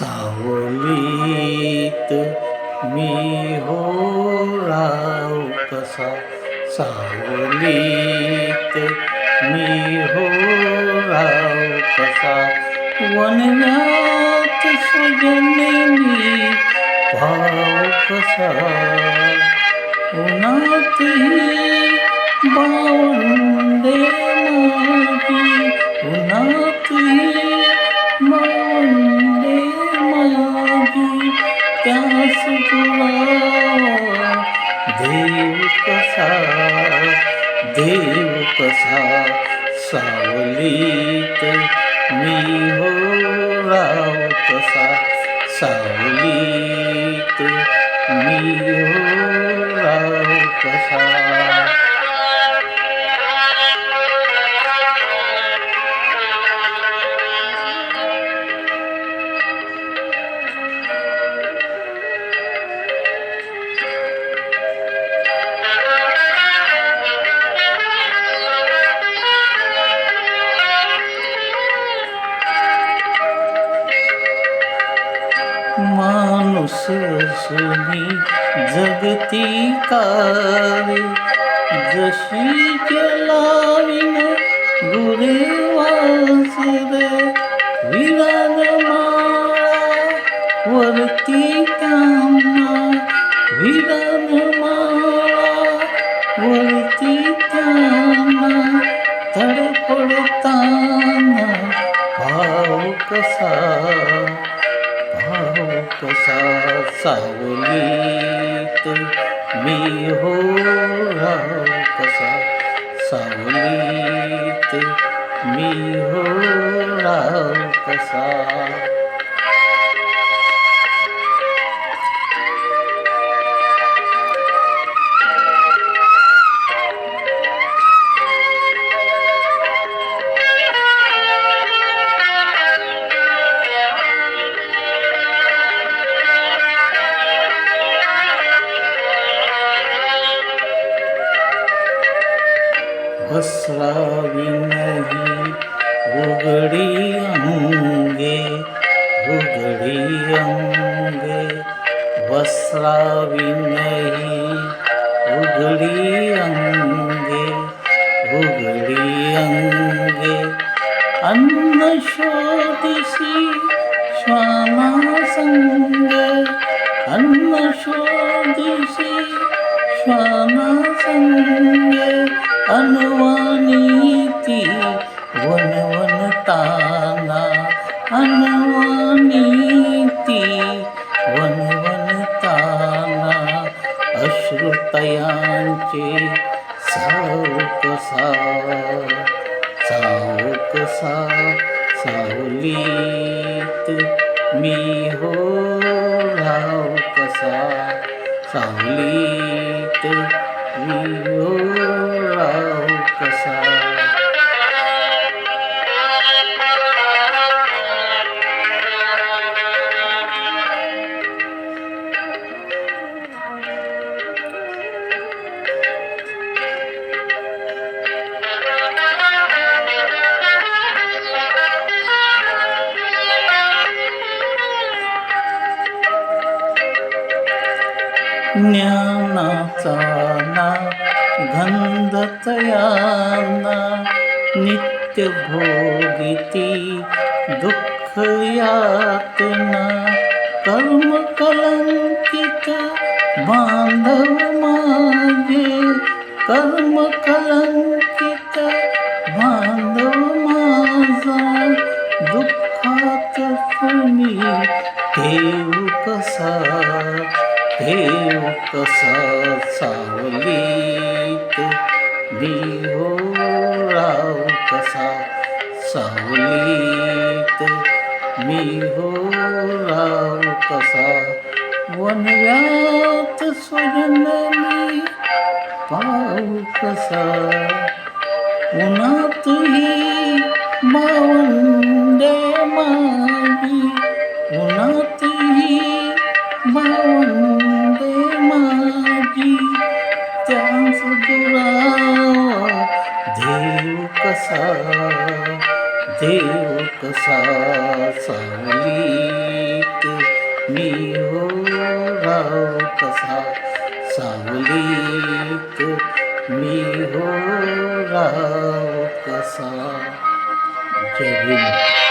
सावलीत मी हो राव कसा? सावलीत मी हो राव कसा? वनव्यात सुजने मी भाव कसा? उन्हातही बावंडे माझी उन्हातही तुला देव कसा देव कसा सावलीत मी हो राव कसा सावलीत मी हो राव कसा. सुनी जगती कारी जशी केलाविन गुरे वासरे विराग माळा वरती त्यांना विराग माळा वरती त्यांना तडपडताना सावलीत मी हो कसा सावलीत मी हो कसा વસ્રાવિનહી ઉગડી અંગે ઉગડી અંગે વસ્રાવિનહી ઉગડી અંગે ઉગડી અંગે અન્ન શોધશી શ્વામા સંગે અન્ન શોધશી શ્વામા સંગે अनवानीती वनवनताना अनवानीती वनवनताना अश्रुतयांचे सावकसा सावकसा सावलीत मी हो राव कसा सावलीत मी. ज्ञानाचा ना गंधतयाना नित्य भोगिती दुःख यातना कर्म कलंकित बांधव माझे कर्म कलंकित बांधव माझा दुःखात सुनी देव कसा? हे कसा सावलीत मी हो राव कसा सावलीत मी हो राव कसा वनव्यात स्वजन मी पाव कसा उन्हातही बावंडे माझी उन्हातही मावंड देव कसा सावली मी हो राव कसा सावलीत मी हो राव कसा जय भीम